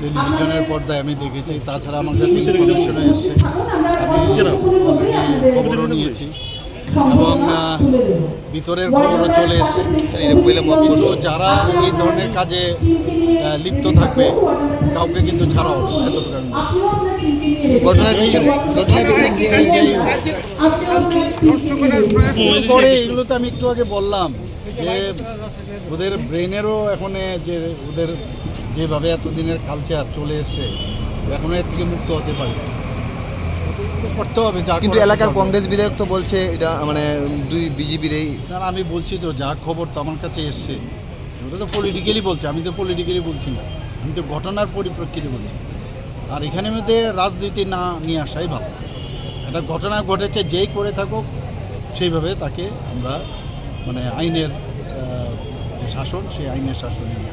টেলিভিশনের পর্দায় আমি দেখেছি তাছাড়া আমার কাছে ইনফরমেশনও এসছে। আমি খবরও নিয়েছি। এবং ভিতরের খবরও চলে এসছে। যারা এই ধরনের কাজে লিপ্ত থাকবে কাউকে কিন্তু ছাড়া হবে এতটুকু এগুলো তো আমি একটু আগে বললাম যে ওদের ব্রেনেরও এখন যে ওদের যেভাবে এতদিনের কালচার চলে এসছে এখন এর থেকে মুক্ত হতে পারে। করতে হবে যা কিন্তু এলাকার কংগ্রেস বিধায়ক তো বলছে এটা মানে দুই বিজেপির এই আমি বলছি তো যা খবর তো আমার কাছে এসছে। ওটা তো পলিটিক্যালি বলছে আমি তো পলিটিক্যালি বলছি না। আমি তো ঘটনার পরিপ্রেক্ষিতে বলছি। আর এখানে মধ্যে রাজনীতি না নিয়ে আসাই ভালো। একটা ঘটনা ঘটেছে যেই করে থাকুক সেইভাবে তাকে আমরা মানে আইনের যে শাসন সেই আইনের শাসনে নিয়ে।